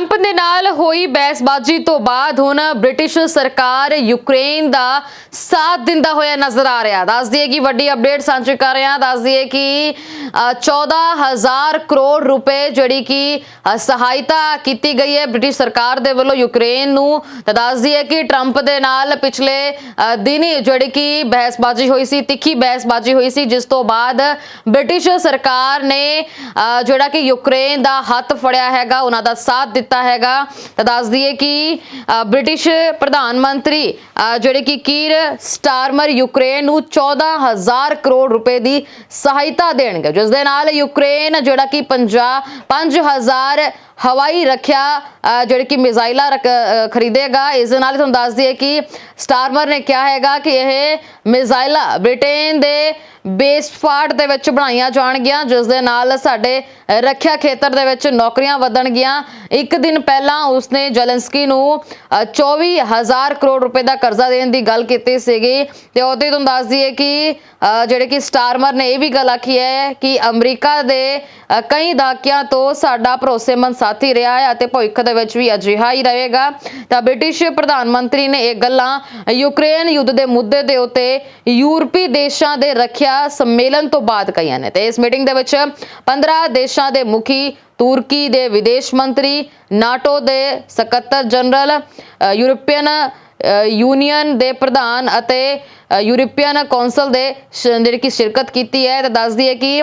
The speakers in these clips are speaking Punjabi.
ਟਰੰਪ ਦੇ ਨਾਲ ਹੋਈ ਬਹਿਸਬਾਜ਼ੀ ਤੋਂ ਬਾਅਦ ਹੁਣ ਬ੍ਰਿਟਿਸ਼ ਸਰਕਾਰ ਯੂਕਰੇਨ ਦਾ ਸਾਥ ਦਿੰਦਾ ਹੋਇਆ ਨਜ਼ਰ ਆ ਰਿਹਾ। ਦੱਸ ਦਈਏ ਕਿ ਵੱਡੀ ਅਪਡੇਟ ਸਾਂਝੀ ਕਰ ਰਹੇ। ਹਾਂ ਦੱਸ ਦਈਏ ਕਿ ਅ, 14000 ਕਰੋੜ ਰੁਪਏ ਜਿਹੜੀ ਕਿ ਸਹਾਇਤਾ ਕੀਤੀ ਗਈ ਹੈ ਬ੍ਰਿਟਿਸ਼ ਸਰਕਾਰ ਦੇ ਵੱਲੋਂ ਯੂਕਰੇਨ ਨੂੰ। ਤਾਂ ਦੱਸ ਦਈਏ ਕਿ ਟਰੰਪ ਦੇ ਨਾਲ ਪਿਛਲੇ ਅ, ਦਿਨੀ ਜਿਹੜੀ ਕਿ ਬਹਿਸਬਾਜ਼ੀ ਹੋਈ ਸੀ ਤਿੱਖੀ ਬਹਿਸਬਾਜ਼ੀ ਹੋਈ ਸੀ ਜਿਸ ਤੋਂ ਬਾਅਦ ਬ੍ਰਿਟਿਸ਼ ਸਰਕਾਰ ਨੇ ਜਿਹੜਾ ਕਿ ਯੂਕਰੇਨ ਦਾ ਹੱਥ ਫੜਿਆ ਹੈਗਾ ਉਹਨਾਂ ਦਾ ਸਾਥ ਦਿੱਤਾ। ਹੈਗਾ। ਤਾਂ ਦੱਸ ਦਈਏ ਕਿ ਬ੍ਰਿਟਿਸ਼ ਪ੍ਰਧਾਨ ਮੰਤਰੀ ਜਿਹੜੇ ਕਿ ਕੀਰ ਸਟਾਰਮਰ ਯੂਕਰੇਨ ਨੂੰ 14000 ਕਰੋੜ ਰੁਪਏ ਦੀ ਸਹਾਇਤਾ ਦੇਣਗੇ। ਜਿਸ ਦੇ ਨਾਲ ਯੂਕਰੇਨ, ਜਿਹੜਾ ਕਿ 50 5000 ਹਵਾਈ ਰੱਖਿਆ ਜਿਹੜੀ ਕਿ ਮਿਜ਼ਾਈਲਾਂ ਰਖ- ਖਰੀਦੇਗਾ। ਇਸ ਦੇ ਨਾਲ ਤੁਹਾਨੂੰ ਦੱਸ ਦਈਏ ਕਿ ਸਟਾਰਮਰ ਨੇ ਕਿਹਾ ਹੈਗਾ ਕਿ ਇਹ ਮਿਜ਼ਾਈਲਾਂ ਬ੍ਰਿਟੇਨ ਦੇ ਬੇਸਫਾਰਟ ਦੇ ਵਿੱਚ ਬਣਾਈਆਂ ਜਾਣਗੀਆਂ ਜਿਸ ਦੇ ਨਾਲ ਸਾਡੇ ਰੱਖਿਆ ਖੇਤਰ ਦੇ ਵਿੱਚ ਨੌਕਰੀਆਂ ਵਧਣਗੀਆਂ। ਇੱਕ ਦਿਨ ਪਹਿਲਾਂ ਉਸਨੇ ਜੈਲੈਂਸਕੀ ਨੂੰ ਅ, 24000 ਕਰੋੜ ਰੁਪਏ ਦਾ ਕਰਜ਼ਾ ਦੇਣ ਦੀ ਗੱਲ ਕੀਤੀ ਸੀਗੀ। ਤੇ ਉਹਦੇ ਤੁਹਾਨੂੰ ਦੱਸ ਦਈਏ ਕਿ ਜਿਹੜੇ ਕਿ ਸਟਾਰਮਰ ਨੇ ਇਹ ਵੀ ਗੱਲ ਆਖੀ ਹੈ ਕਿ ਅਮਰੀਕਾ ਦੇ ਕਈ ਦਹਾਕਿਆਂ ਤੋਂ ਸਾਡਾ ਭਰੋਸੇਮੰਦ ਸਾਥੀ ਰਿਹਾ ਹੈ ਅਤੇ ਭਵਿੱਖ ਦੇ ਵਿੱਚ ਵੀ ਅਜਿਹਾ ਹੀ ਰਹੇਗਾ। ਤਾਂ ਬ੍ਰਿਟਿਸ਼ ਪ੍ਰਧਾਨ ਮੰਤਰੀ ਨੇ ਇਹ ਗੱਲਾਂ ਯੂਕਰੇਨ ਯੁੱਧ ਦੇ ਮੁੱਦੇ ਦੇ ਉੱਤੇ ਯੂਰਪੀ ਦੇਸ਼ਾਂ ਦੇ ਰੱਖਿਆ ਸੰਮੇਲਨ ਤੋਂ ਬਾਅਦ ਕਹੀਆਂ ਨੇ। ਤੇ ਇਸ ਮੀਟਿੰਗ ਦੇ ਵਿੱਚ 15 ਦੇਸ਼ਾਂ ਦੇ ਮੁਖੀ, ਤੁਰਕੀ ਦੇ ਵਿਦੇਸ਼ ਮੰਤਰੀ, ਨਾਟੋ ਦੇ ਸਕੱਤਰ ਜਨਰਲ ਯੂਰਪੀਅਨ ਯੂਨੀਅਨ ਦੇ ਪ੍ਰਧਾਨ ਅਤੇ ਯੂਰਪੀਅਨ ਕੌਂਸਲ ਦੇ ਸ਼- ਜਿਹੜੀ ਕਿ ਸ਼ਿਰਕਤ ਕੀਤੀ ਹੈ, ਤੇ ਦੱਸਦੀ ਹੈ ਕਿ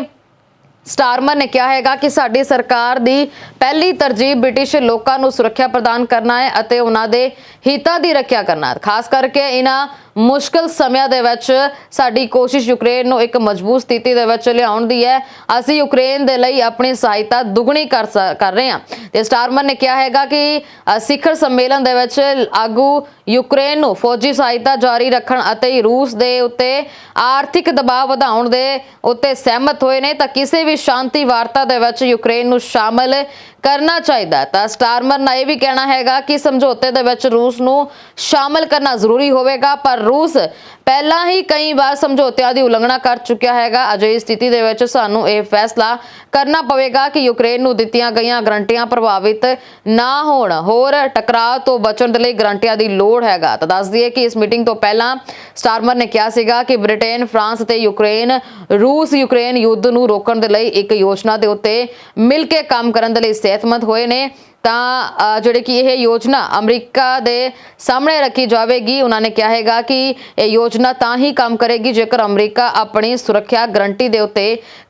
ਸਟਾਰਮਰ ਨੇ ਕਿਹਾ ਹੈਗਾ ਕਿ ਸਾਡੀ ਸਰਕਾਰ ਦੀ ਪਹਿਲੀ ਤਰਜੀਹ ਬ੍ਰਿਟਿਸ਼ ਲੋਕਾਂ ਨੂੰ ਸੁਰੱਖਿਆ ਪ੍ਰਦਾਨ ਕਰਨਾ ਹੈ ਅਤੇ ਉਹਨਾਂ ਦੇ ਹਿੱਤਾਂ ਦੀ ਰੱਖਿਆ ਕਰਨਾ ਹੈ। ਖਾਸ ਕਰਕੇ ਇਹਨਾਂ ਮੁਸ਼ਕਲ ਸਮਿਆਂ ਦੇ ਵਿੱਚ ਸਾਡੀ ਕੋਸ਼ਿਸ਼ ਯੂਕਰੇਨ ਨੂੰ ਇੱਕ ਮਜ਼ਬੂਤ ਸਥਿਤੀ ਦੇ ਵਿੱਚ ਲਿਆਉਣ ਦੀ ਹੈ। ਅਸੀਂ ਯੂਕਰੇਨ ਦੇ ਲਈ ਆਪਣੀ ਸਹਾਇਤਾ ਦੁੱਗਣੀ ਕਰ ਸ- ਕਰ ਰਹੇ ਹਾਂ। ਤੇ ਸਟਾਰਮਰ ਨੇ ਕਿਹਾ ਹੈਗਾ ਕਿ ਸਿਖਰ ਸੰਮੇਲਨ ਦੇ ਵਿੱਚ ਆਗੂ ਯੂਕਰੇਨ ਨੂੰ ਫੌਜੀ ਸਹਾਇਤਾ ਜਾਰੀ ਰੱਖਣ ਅਤੇ ਰੂਸ ਦੇ ਉੱਤੇ ਆਰਥਿਕ ਦਬਾਅ ਵਧਾਉਣ ਦੇ ਉੱਤੇ ਸਹਿਮਤ ਹੋਏ ਨੇ ਤਾਂ ਕਿਸੇ ਵੀ ਸ਼ਾਂਤੀ ਵਾਰਤਾ ਦੇ ਵਿੱਚ ਯੂਕਰੇਨ ਨੂੰ ਸ਼ਾਮਲ ਕਰਨਾ ਚਾਹੀਦਾ ਤਾਂ ਸਟਾਰਮਰ ਦਾ ਇਹ ਵੀ ਕਹਿਣਾ ਹੈਗਾ ਕਿ ਸਮਝੌਤੇ ਦੇ ਵਿੱਚ ਰੂਸ ਨੂੰ ਸ਼ਾਮਲ ਕਰਨਾ ਜ਼ਰੂਰੀ ਹੋਵੇਗਾ, ਪਰ ਰੂਸ। ਪਹਿਲਾਂ ਹੀ ਕਈ ਵਾਰ ਸਮਝੌਤਿਆਂ ਦੀ ਉਲੰਘਣਾ ਕਰ ਚੁੱਕਿਆ ਹੈਗਾ। ਅਜਿਹੀ ਸਥਿਤੀ ਦੇ ਵਿੱਚ ਸਾਨੂੰ ਇਹ ਫੈਸਲਾ ਕਰਨਾ ਪਵੇਗਾ ਕਿ ਯੂਕਰੇਨ ਨੂੰ ਦਿੱਤੀਆਂ ਗਈਆਂ ਗਰੰਟੀਆਂ ਪ੍ਰਭਾਵਿਤ ਨਾ ਹੋਣ। ਹੋਰ ਟਕਰਾਅ ਤੋਂ ਬਚਣ ਦੇ ਲਈ ਗਰੰਟੀਆਂ ਦੀ ਲੋੜ ਹੈਗਾ। ਤਾਂ ਦੱਸ ਦਈਏ ਕਿ ਇਸ ਮੀਟਿੰਗ ਤੋਂ ਪਹਿਲਾਂ ਸਟਾਰਮਰ ਨੇ ਕਿਹਾ ਸੀਗਾ ਕਿ ਬ੍ਰਿਟੇਨ, ਫਰਾਂਸ ਤੇ ਯੂਕਰੇਨ, ਰੂਸ, ਯੂਕਰੇਨ ਯੁੱਧ ਨੂੰ ਰੋਕਣ ਦੇ ਲਈ ਇੱਕ ਯੋਜਨਾ ਦੇ ਉੱਤੇ ਮਿਲ ਕੇ ਕੰਮ ਕਰਨ ਦੇ ਲਈ ਸਿਹਤਮੰਦ ਹੋਏ ਨੇ। ਤਾਂ ਅ, ਜਿਹੜੇ ਕਿ ਇਹ ਯੋਜਨਾ ਅਮਰੀਕਾ ਦੇ ਸਾਹਮਣੇ ਰੱਖੀ ਜਾਵੇਗੀ ਉਹਨਾਂ ਨੇ ਕਿਹਾ ਹੈਗਾ ਕਿ ਇਹ ਯੋਜਨਾ ਤਾਂ ਹੀ ਕੰਮ ਕਰੇਗੀ ਜੇਕਰ ਅਮਰੀਕਾ ਆਪਣੀ ਸੁਰੱਖਿਆ ਗਰੰਟੀ ਦੇ ਉੱਤੇ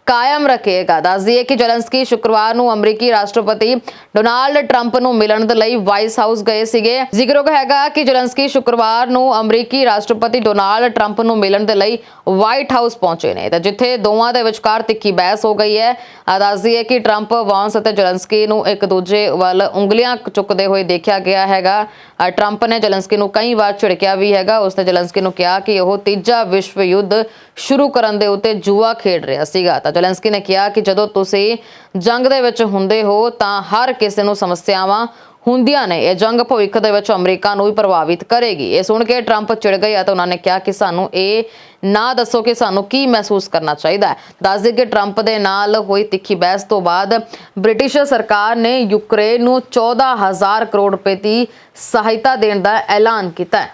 ਕਾਇਮ ਰੱਖੇਗਾ। ਦੱਸ ਦਈਏ ਕਿ ਜਲੰਸਕੀ ਸ਼ੁੱਕਰਵਾਰ ਨੂੰ ਅਮਰੀਕੀ ਰਾਸ਼ਟਰਪਤੀ ਡੋਨਾਲਡ ਟਰੰਪ ਨੂੰ ਮਿਲਣ ਦੇ ਲਈ ਵਾਈਸ ਹਾਊਸ ਗਏ ਸੀਗੇ। ਜ਼ਿਕਰਯੋਗ ਹੈਗਾ ਕਿ ਜਲੰਸਕੀ ਸ਼ੁੱਕਰਵਾਰ ਨੂੰ ਅਮਰੀਕੀ ਰਾਸ਼ਟਰਪਤੀ ਡੋਨਾਲਡ ਟਰੰਪ ਨੂੰ ਮਿਲਣ ਦੇ ਲਈ ਵਾਈਟ ਹਾਊਸ ਪਹੁੰਚੇ ਨੇ। ਤਾਂ ਜਿੱਥੇ ਦੋਵਾਂ ਦੇ ਵਿਚਕਾਰ ਤਿੱਖੀ ਬਹਿਸ ਹੋ ਗਈ ਹੈ, ਆਹ ਦੱਸ ਕਿ ਟਰੰਪ ਵਾਂਸ ਅਤੇ ਜਲੰਸਕੀ ਨੂੰ ਇੱਕ ਦੂਜੇ ਵੱਲ ਉਂਗਲੀਆਂ ਚੁੱਕਦੇ ਹੋਏ ਦੇਖਿਆ ਗਿਆ ਹੈਗਾ। ਟਰੰਪ ਨੇ ਜਲੰਸਕੀ ਨੂੰ ਕਈ ਵਾਰ ਝਿੜਕਿਆ ਵੀ ਹੈਗਾ। ਉਸਨੇ ਜਲੰਸਕੀ ਨੂੰ ਕਿਹਾ ਕਿ ਉਹ ਤੀਜਾ ਵਿਸ਼ਵ ਯੁੱਧ ਸ਼ੁਰੂ ਕਰਨ ਦੇ ਉੱਤੇ ਜੂਆ ਖੇਡ ਰਿਹਾ ਸੀਗਾ। ਤਾਂ ਜਲੰਸਕੀ ਨੇ ਕਿਹਾ ਕਿ ਜਦੋਂ ਤੁਸੀਂ ਜੰਗ ਦੇ ਵਿੱਚ ਹੁੰਦੇ ਹੋ ਤਾਂ ਹਰ ਕਿਸੇ ਨੂੰ ਸਮੱਸਿਆਵਾਂ ਹੁੰਦੀਆਂ ਨੇ। ਇਹ ਜੰਗ ਭਵਿੱਖ ਦੇ ਵਿੱਚ ਅਮਰੀਕਾ ਨੂੰ ਵੀ ਪ੍ਰਭਾਵਿਤ ਕਰੇਗੀ। ਇਹ ਸੁਣ ਕੇ ਟਰੰਪ ਚਿੜ ਗਏ ਅਤੇ ਉਹਨਾਂ ਨੇ ਕਿਹਾ ਕਿ ਸਾਨੂੰ ਇਹ ਨਾ ਦੱਸੋ ਕਿ ਸਾਨੂੰ ਕੀ ਮਹਿਸੂਸ ਕਰਨਾ ਚਾਹੀਦਾ ਹੈ। ਦੱਸ ਦੇ ਕਿ ਟਰੰਪ ਦੇ ਨਾਲ ਹੋਈ ਤਿੱਖੀ ਬਹਿਸ ਤੋਂ ਬਾਅਦ ਬ੍ਰਿਟਿਸ਼ ਸਰਕਾਰ ਨੇ ਯੂਕਰੇਨ ਨੂੰ 14000 ਕਰੋੜ ਰੁਪਏ ਦੀ ਸਹਾਇਤਾ ਦੇਣ ਦਾ ਐਲਾਨ ਕੀਤਾ ਹੈ।